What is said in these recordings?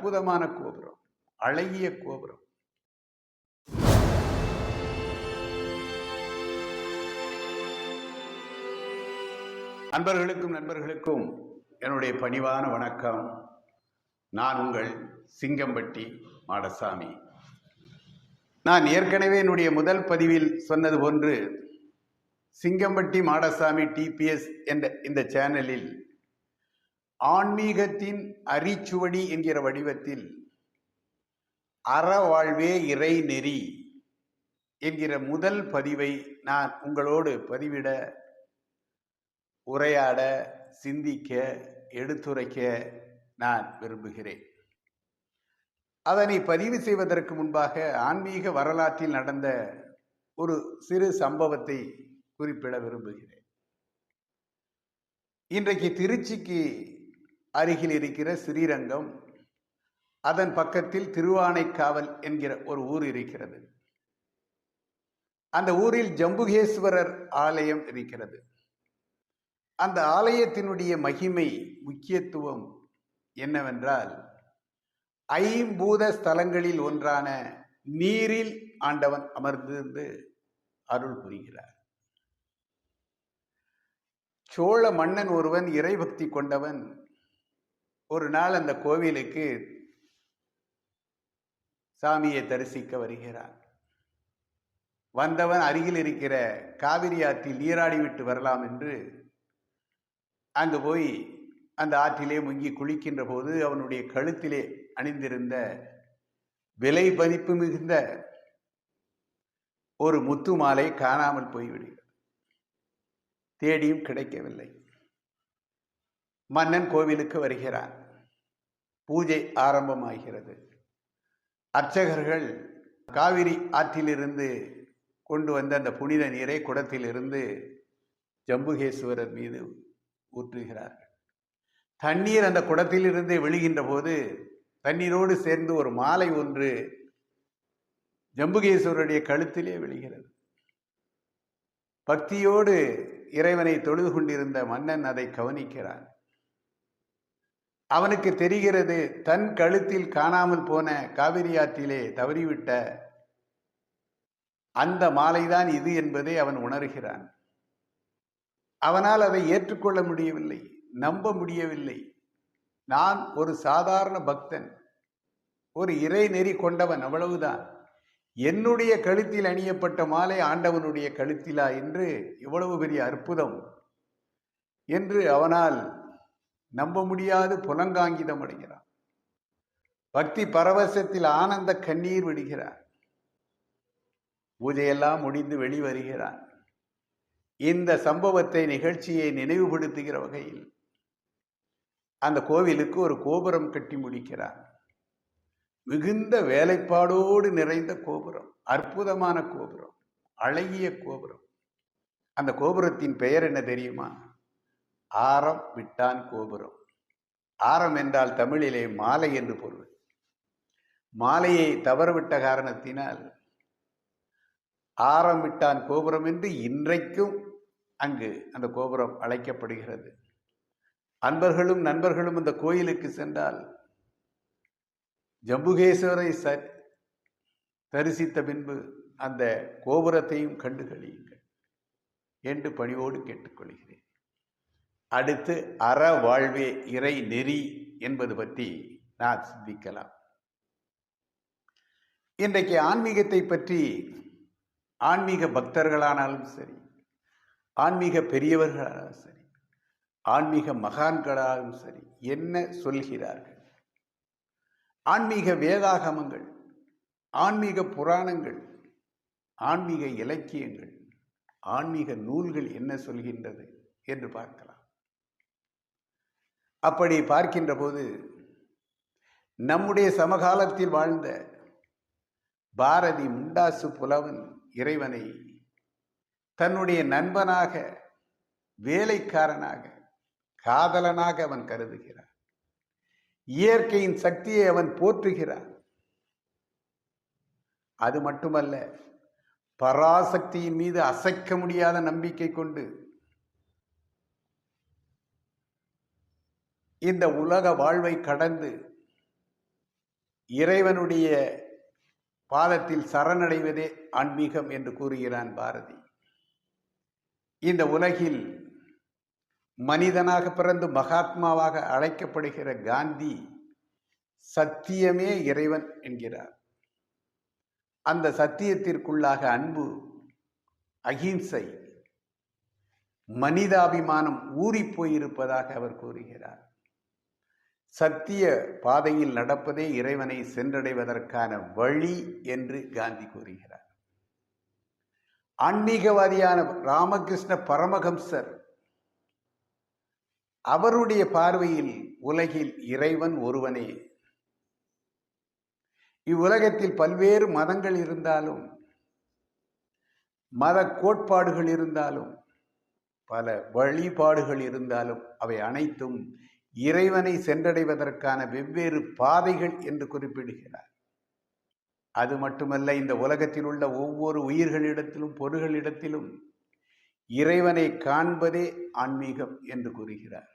அற்புதமான கோபுரம் அழகிய கோபுரம். அன்பர்களுக்கும் நண்பர்களுக்கும் என்னுடைய பணிவான வணக்கம். நான் உங்கள் சிங்கம்பட்டி மாடசாமி. நான் ஏற்கனவே என்னுடைய முதல் பதிவில் சொன்னது போன்று சிங்கம்பட்டி மாடசாமி டிபிஎஸ் என்ற இந்த சேனலில் ஆன்மீகத்தின் அரிச்சுவடி என்கிற வடிவத்தில் அறவாழ்வே இறை நெறி என்கிற முதல் பதிவை நான் உங்களோடு பதிவிட உரையாட சிந்திக்க எடுத்துரைக்க நான் விரும்புகிறேன். அதனை பதிவு செய்வதற்கு முன்பாக ஆன்மீக வரலாற்றில் நடந்த ஒரு சிறு சம்பவத்தை குறிப்பிட விரும்புகிறேன். இன்றைக்கு திருச்சிக்கு அருகில் இருக்கிற ஸ்ரீரங்கம் அதன் பக்கத்தில் திருவானைக்காவல் என்கிற ஒரு ஊர் இருக்கிறது. அந்த ஊரில் ஜம்புகேஸ்வரர் ஆலயம் இருக்கிறது. அந்த ஆலயத்தினுடைய மகிமை முக்கியத்துவம் என்னவென்றால் ஐம்பூத ஸ்தலங்களில் ஒன்றான நீரில் ஆண்டவன் அமர்ந்திருந்து அருள் புரிகிறார். சோழ மன்னன் ஒருவன் இறைபக்தி கொண்டவன் ஒரு நாள் அந்த கோவிலுக்கு சாமியை தரிசிக்க வருகிறான் வந்தவன் அருகில் இருக்கிற காவிரி ஆற்றில் நீராடி விட்டு வரலாம் என்று அங்கு போய் அந்த ஆற்றிலே முங்கி குளிக்கின்ற போது அவனுடைய கழுத்திலே அணிந்திருந்த விலை மதிப்பு மிகுந்த ஒரு முத்து மாலை காணாமல் போய்விடுகிறது. தேடியும் கிடைக்கவில்லை. மன்னன் கோவிலுக்கு வருகிறான். பூஜை ஆரம்பமாகிறது. அர்ச்சகர்கள் காவிரி ஆற்றிலிருந்து கொண்டு வந்த அந்த புனித நீரை குடத்திலிருந்து ஜம்புகேஸ்வரர் மீது ஊற்றுகிறார்கள். தண்ணீர் அந்த குடத்திலிருந்து விழுகின்ற போது தண்ணீரோடு சேர்ந்து ஒரு மாலை ஒன்று ஜம்புகேஸ்வரருடைய கழுத்திலே விழுகிறது. பக்தியோடு இறைவனை தொழுது கொண்டிருந்த மன்னன் அதை கவனிக்கிறான். அவனுக்கு தெரிகிறது தன் கழுத்தில் காணாமல் போன காவிரி ஆற்றிலே தவறிவிட்ட அந்த மாலைதான் இது என்பதை அவன் உணர்கிறான். அவனால் அதை ஏற்றுக்கொள்ள முடியவில்லை நம்ப முடியவில்லை. நான் ஒரு சாதாரண பக்தன் ஒரு இறை நெறி கொண்டவன் அவ்வளவுதான். என்னுடைய கழுத்தில் அணியப்பட்ட மாலை ஆண்டவனுடைய கழுத்திலா என்று இவ்வளவு பெரிய அற்புதம் என்று அவனால் நம்ப முடியாது புலங்காங்கிதம் அடைகிறான் பக்தி பரவசத்தில் ஆனந்த கண்ணீர் விடுகிறார். பூஜையெல்லாம் முடிந்து வெளிவருகிறார். இந்த சம்பவத்தை நிகழ்ச்சியை நினைவுபடுத்துகிற வகையில் அந்த கோவிலுக்கு ஒரு கோபுரம் கட்டி முடிக்கிறார். மிகுந்த வேலைப்பாடோடு நிறைந்த கோபுரம் அற்புதமான கோபுரம் அழகிய கோபுரம். அந்த கோபுரத்தின் பெயர் என்ன தெரியுமா? ஆரம் விட்டான் கோபுரம். ஆரம் என்றால் தமிழிலே மாலை என்று பொருள். மாலையை தவறவிட்ட காரணத்தினால் ஆரம் விட்டான் கோபுரம் என்று இன்றைக்கும் அங்கு அந்த கோபுரம் அழைக்கப்படுகிறது. அன்பர்களும் நண்பர்களும் இந்த கோயிலுக்கு சென்றால் ஜம்புகேஸ்வரை ச தரிசித்த பின்பு அந்த கோபுரத்தையும் கண்டு கழியுங்கள் என்று பணிவோடு கேட்டுக்கொள்கிறேன். அடுத்து அற வாழ்வே இறை நெறி என்பது பற்றி நான் சிந்திக்கலாம். இன்றைக்கு ஆன்மீகத்தை பற்றி ஆன்மீக பக்தர்களானாலும் சரி ஆன்மீக பெரியவர்களானாலும் சரி ஆன்மீக மகான்களாலும் சரி என்ன சொல்கிறார்கள்? ஆன்மீக வேதாகமங்கள் ஆன்மீக புராணங்கள் ஆன்மீக இலக்கியங்கள் ஆன்மீக நூல்கள் என்ன சொல்கின்றது என்று பார்க்கலாம். அப்படி பார்க்கின்ற போது நம்முடைய சமகாலத்தில் வாழ்ந்த பாரதி முண்டாசு புலவன் இறைவனை தன்னுடைய நண்பனாக வேலைக்காரனாக காதலனாக அவன் கருதுகிறான். இயற்கையின் சக்தியை அவன் போற்றுகிறான். அது மட்டுமல்ல பராசக்தியின் மீது அசைக்க முடியாத நம்பிக்கை கொண்டு இந்த உலக வாழ்வை கடந்து இறைவனுடைய பாதத்தில் சரணடைவதே ஆன்மீகம் என்று கூறுகிறான் பாரதி. இந்த உலகில் மனிதனாக பிறந்து மகாத்மாவாக அழைக்கப்படுகிற காந்தி சத்தியமே இறைவன் என்கிறார். அந்த சத்தியத்திற்குள்ளாக அன்பு அகிம்சை மனிதாபிமானம் ஊறிப் போயிருப்பதாக அவர் கூறுகிறார். சத்திய பாதையில் நடப்பதே இறைவனை சென்றடைவதற்கான வழி என்று காந்தி கூறுகிறார். ஆன்மீகவாதியான ராமகிருஷ்ண பரமஹம்சர் அவருடைய பார்வையில் உலகில் இறைவன் ஒருவனே. இவ்வுலகத்தில் பல்வேறு மதங்கள் இருந்தாலும் மத கோட்பாடுகள் இருந்தாலும் பல வழிபாடுகள் இருந்தாலும் அவை அனைத்தும் இறைவனை சென்றடைவதற்கான வெவ்வேறு பாதைகள் என்று குறிப்பிடுகிறார். அது மட்டுமல்ல இந்த உலகத்தில் உள்ள ஒவ்வொரு உயிர்களிடத்திலும் பொருள்களிடத்திலும் இறைவனை காண்பதே ஆன்மீகம் என்று கூறுகிறார்.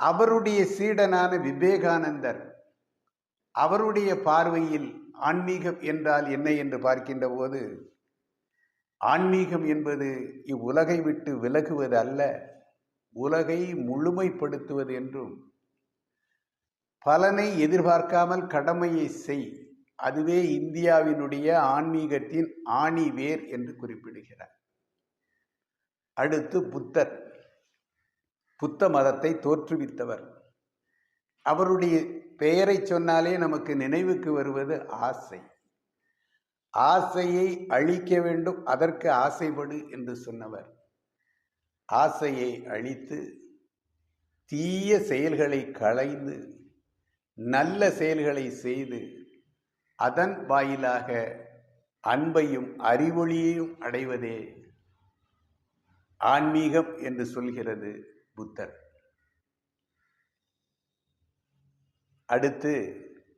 அவருடைய சீடனான விவேகானந்தர் அவருடைய பார்வையில் ஆன்மீகம் என்றால் என்ன என்று பார்க்கின்ற போது ஆன்மீகம் என்பது இவ்வுலகை விட்டு விலகுவது அல்ல. உலகை முழுமைப்படுத்துவது என்றும் பலனை எதிர்பார்க்காமல் கடமையை செய் அதுவே இந்தியாவினுடைய ஆன்மீகத்தின் ஆணி வேர் என்று குறிப்பிடுகிறார். அடுத்து புத்தர். புத்த மதத்தை தோற்றுவித்தவர். அவருடைய பெயரை சொன்னாலே நமக்கு நினைவுக்கு வருவது ஆசை. ஆசையை அழிக்க வேண்டும் அதற்கு ஆசைப்படு என்று சொன்னவர். ஆசையை அழித்து தீய செயல்களை களைந்து நல்ல செயல்களை செய்து அதன் வாயிலாக அன்பையும் அறிவொளியையும் அடைவதே ஆன்மீகம் என்று சொல்கிறது புத்தர். அடுத்து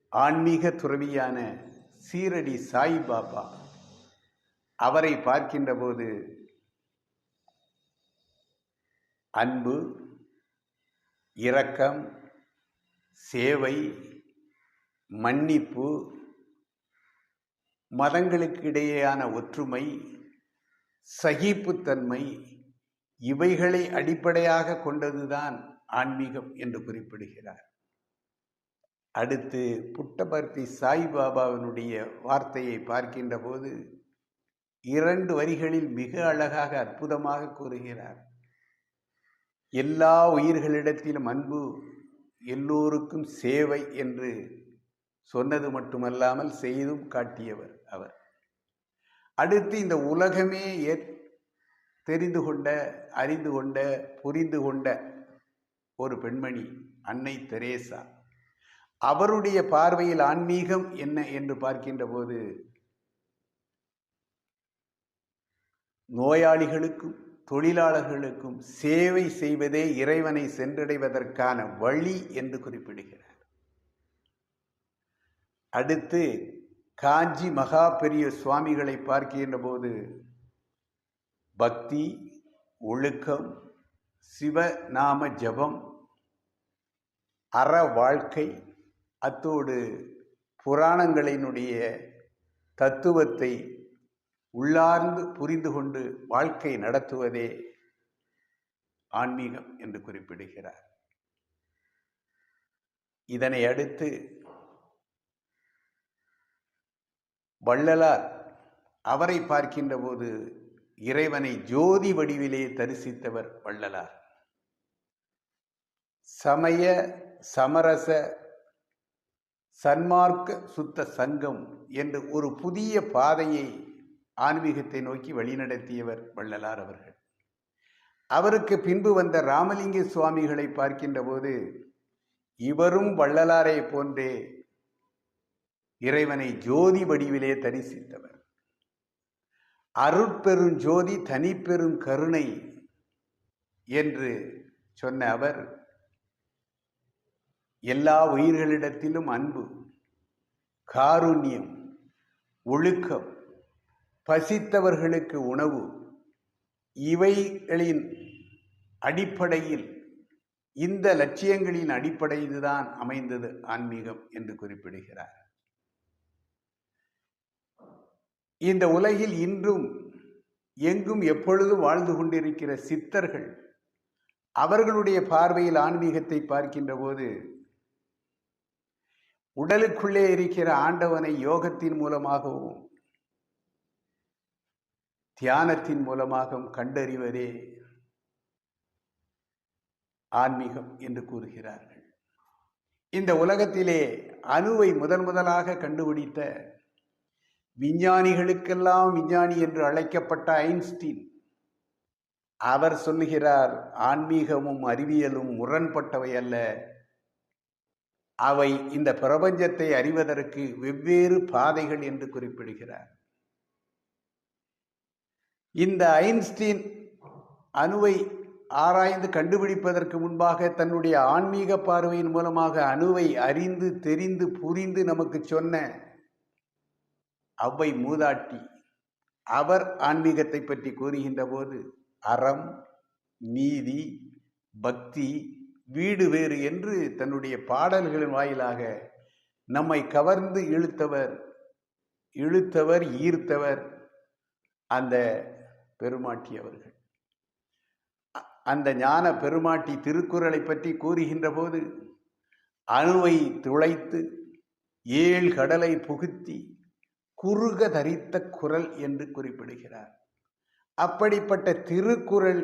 ஆன்மீக துறவியான சீரடி சாய் பாபா அவரை பார்க்கின்ற போது அன்பு இரக்கம் சேவை மன்னிப்பு மதங்களுக்கு இடையேயான ஒற்றுமை சகிப்புத்தன்மை இவைகளை அடிப்படையாக கொண்டதுதான் ஆன்மீகம் என்று குறிப்பிடுகிறார். அடுத்து புட்டபர்த்தி சாய்பாபாவினுடைய வார்த்தையை பார்க்கின்ற போது இரண்டு வரிகளில் மிக அழகாக அற்புதமாக கூறுகிறார். எல்லா உயிர்களிடத்திலும் அன்பு எல்லோருக்கும் சேவை என்று சொன்னது மட்டுமல்லாமல் செய்தும் காட்டியவர் அவர். அடுத்து இந்த உலகமே ஏ தெரிந்து கொண்ட அறிந்து கொண்ட புரிந்து கொண்ட ஒரு பெண்மணி அன்னை தெரேசா. அவருடைய பார்வையில் ஆன்மீகம் என்ன என்று பார்க்கின்ற போது நோயாளிகளுக்கும் தொழிலாளர்களுக்கும் சேவை செய்வதே இறைவனை சென்றடைவதற்கான வழி என்று குறிப்பிடுகிறார். அடுத்து காஞ்சி மகா பெரிய சுவாமிகளை பார்க்கின்ற போது பக்தி ஒழுக்கம் சிவநாம ஜபம் அற வாழ்க்கை அத்தோடு புராணங்களினுடைய தத்துவத்தை உள்ளார்ந்து புரிந்து கொண்டு வாழ்க்கை நடத்துவதே ஆன்மீகம் என்று குறிப்பிடுகிறார். இதனை அடுத்து வள்ளலார் அவரை பார்க்கின்ற போது இறைவனை ஜோதி வடிவிலே தரிசித்தவர் வள்ளலார். சமய சமரச சன்மார்க்க சுத்த சங்கம் என்று ஒரு புதிய பாதையை ஆன்மீகத்தை நோக்கி வழிநடத்தியவர் வள்ளலார் அவர்கள். அவருக்கு பின்பு வந்த ராமலிங்க சுவாமிகளை பார்க்கின்ற போது இவரும் வள்ளலாரை போன்றே இறைவனை ஜோதி வடிவிலே தரிசித்தவர். அருட்பெரும் ஜோதி தனிப்பெரும் கருணை என்று சொன்ன அவர் எல்லா உயிர்களிடத்திலும் அன்பு காருண்யம் ஒழுக்கம் பசித்தவர்களுக்கு உணவு. இவைகளின் அடிப்படையில் இந்த லட்சியங்களின் அடிப்படையில் தான் அமைந்தது ஆன்மீகம் என்று குறிப்பிடுகிறார். இந்த உலகில் இன்றும் எங்கும் எப்பொழுதும் வாழ்ந்து கொண்டிருக்கிற சித்தர்கள் அவர்களுடைய பார்வையில் ஆன்மீகத்தை பார்க்கின்ற போது உடலுக்குள்ளே இருக்கிற ஆண்டவனை யோகத்தின் மூலமாகவும் தியானத்தின் மூலமாக கண்டறிவதே ஆன்மீகம் என்று கூறுகிறார்கள். இந்த உலகத்திலே அணுவை முதன் முதலாக கண்டுபிடித்த விஞ்ஞானிகளுக்கெல்லாம் விஞ்ஞானி என்று அழைக்கப்பட்ட ஐன்ஸ்டீன் அவர் சொல்லுகிறார் ஆன்மீகமும் அறிவியலும் முரண்பட்டவை அல்ல. அவை இந்த பிரபஞ்சத்தை அறிவதற்கு வெவ்வேறு பாதைகள் என்று குறிப்பிடுகிறார். இந்த ஐன்ஸ்டீன் அணுவை ஆராய்ந்து கண்டுபிடிப்பதற்கு முன்பாக தன்னுடைய ஆன்மீக பார்வையின் மூலமாக அணுவை அறிந்து தெரிந்து புரிந்து நமக்கு சொன்ன அவ்வை மூதாட்டி அவர் ஆன்மீகத்தை பற்றி கூறுகின்ற போது அறம் நீதி பக்தி வீடு வேறு என்று தன்னுடைய பாடல்களின் வாயிலாக நம்மை கவர்ந்து இழுத்தவர் இழுத்தவர் ஈர்த்தவர் அந்த பெருமாட்டி அவர்கள் அந்த ஞான பெருமாட்டி திருக்குறளை பற்றி கூறுகின்ற போது அணுவை துளைத்து ஏழ் கடலை புகுத்தி குறுக தரித்த குரல் என்று குறிப்பிடுகிறார். அப்படிப்பட்ட திருக்குறள்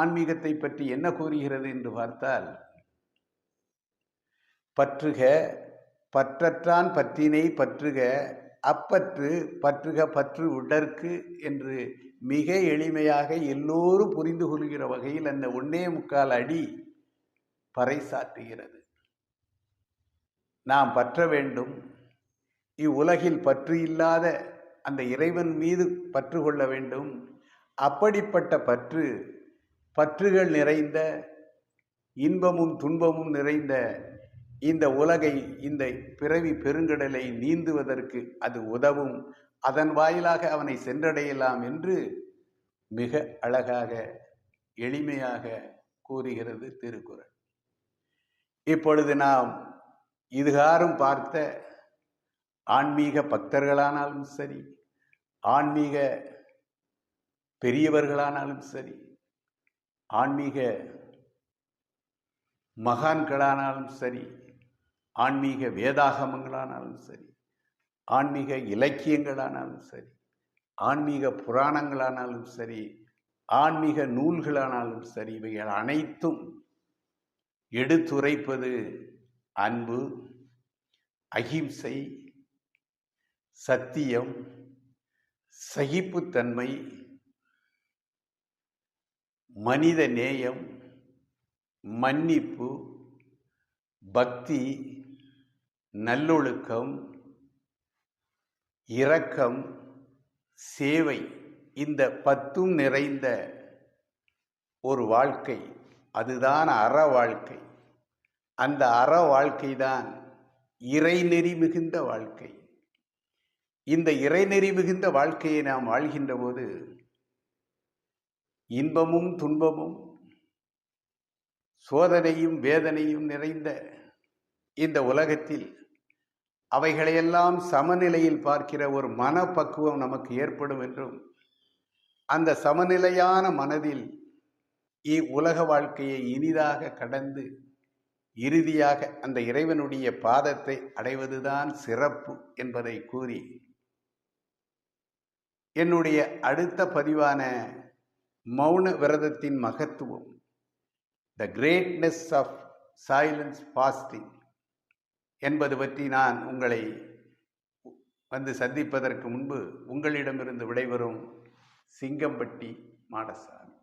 ஆன்மீகத்தை பற்றி என்ன கூறுகிறது என்று பார்த்தால் பற்றுக பற்றற்றான் பற்றினை பற்றுக அப்பற்று பற்றுக பற்று உடற்கு என்று மிக எளிமையாக எல்லோரும் புரிந்து கொள்கிற வகையில் அந்த ஒன்னே முக்கால் அடி பறைசாற்றுகிறது நாம் பற்ற வேண்டும். இவ்வுலகில் பற்று இல்லாத அந்த இறைவன் மீது பற்று கொள்ள வேண்டும். அப்படிப்பட்ட பற்று பற்றுகள் நிறைந்த இன்பமும் துன்பமும் நிறைந்த இந்த உலகை இந்த பிறவி பெருங்கடலை நீந்துவதற்கு அது உதவும். அதன் வாயிலாக அவனை சென்றடையலாம் என்று மிக அழகாக எளிமையாக கூறுகிறது திருக்குறள். இப்பொழுது நாம் இதுகாரும் பார்த்த ஆன்மீக பக்தர்களானாலும் சரி ஆன்மீக பெரியவர்களானாலும் சரி ஆன்மீக மகான்களானாலும் சரி ஆன்மீக வேதாகமங்களானாலும் சரி ஆன்மீக இலக்கியங்களானாலும் சரி ஆன்மீக புராணங்களானாலும் சரி ஆன்மீக நூல்களானாலும் சரி இவைகள் அனைத்தும் எடுத்துரைப்பது அன்பு அகிம்சை சத்தியம் சகிப்புத்தன்மை மனித நேயம் மன்னிப்பு பக்தி நல்லொழுக்கம் இரக்கம் சேவை இந்த பத்தும் நிறைந்த ஒரு வாழ்க்கை. அதுதான் அற வாழ்க்கை. அந்த அற வாழ்க்கை தான் இறைநெறி மிகுந்த வாழ்க்கை. இந்த இறைநெறி மிகுந்த வாழ்க்கையை நாம் வாழ்கின்ற போது இன்பமும் துன்பமும் சோதனையும் வேதனையும் நிறைந்த இந்த உலகத்தில் அவைகளையெல்லாம் சமநிலையில் பார்க்கிற ஒரு மனப்பக்குவம் நமக்கு ஏற்படும் என்றும் அந்த சமநிலையான மனதில் இவ்வுலக வாழ்க்கையை இனிதாக கடந்து இறுதியாக அந்த இறைவனுடைய பாதத்தை அடைவதுதான் சிறப்பு என்பதை கூறி என்னுடைய அடுத்த பதிவான மௌன விரதத்தின் மகத்துவம் the greatness of silence fasting என்பது பற்றி நான் உங்களை வந்து சந்திப்பதற்கு முன்பு உங்களிடமிருந்து விடைபெறும் சிங்கம்பட்டி மாடசாமி.